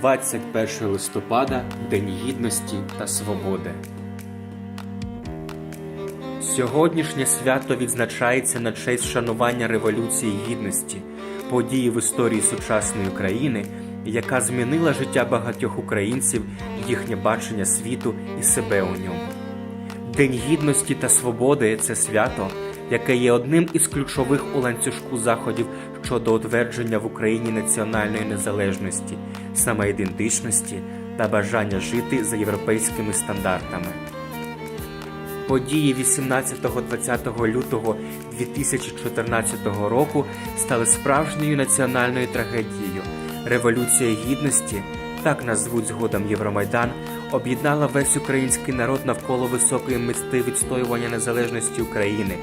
21 листопада День Гідності та Свободи. Сьогоднішнє свято відзначається на честь вшанування Революції Гідності, події в історії сучасної України, яка змінила життя багатьох українців, їхнє бачення світу і себе у ньому. День гідності та свободи це свято, яке є одним із ключових у ланцюжку заходів щодо утвердження в Україні національної незалежності, самоідентичності та бажання жити за європейськими стандартами. Події 18-20 лютого 2014 року стали справжньою національною трагедією. Революція гідності, так назвуть згодом Євромайдан, об'єднала весь український народ навколо високої мести відстоювання незалежності України,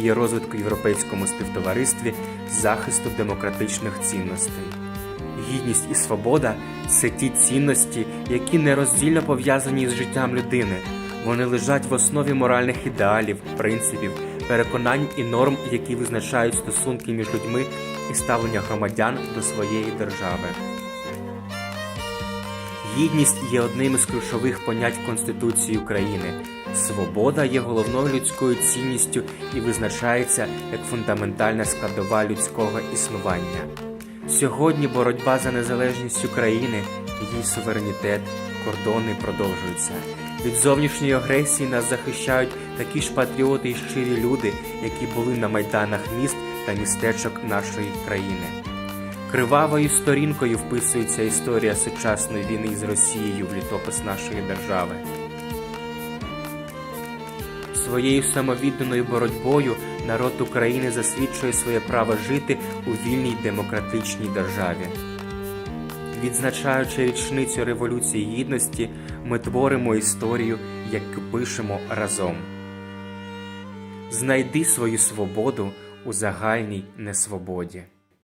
її розвитку європейському співтоваристві, захисту демократичних цінностей. Гідність і свобода це ті цінності, які нероздільно пов'язані з життям людини. Вони лежать в основі моральних ідеалів, принципів, переконань і норм, які визначають стосунки між людьми і ставлення громадян до своєї держави. Гідність є одним із ключових понять Конституції України. Свобода є головною людською цінністю і визначається як фундаментальна складова людського існування. Сьогодні боротьба за незалежність України, її суверенітет, кордони продовжуються. Від зовнішньої агресії нас захищають такі ж патріоти і щирі люди, які були на майданах міст та містечок нашої країни. Кривавою сторінкою вписується історія сучасної війни з Росією в літопис нашої держави. Своєю самовідданою боротьбою народ України засвідчує своє право жити у вільній демократичній державі. Відзначаючи річницю Революції Гідності, ми творимо історію, яку пишемо разом. Знайди свою свободу у загальній несвободі.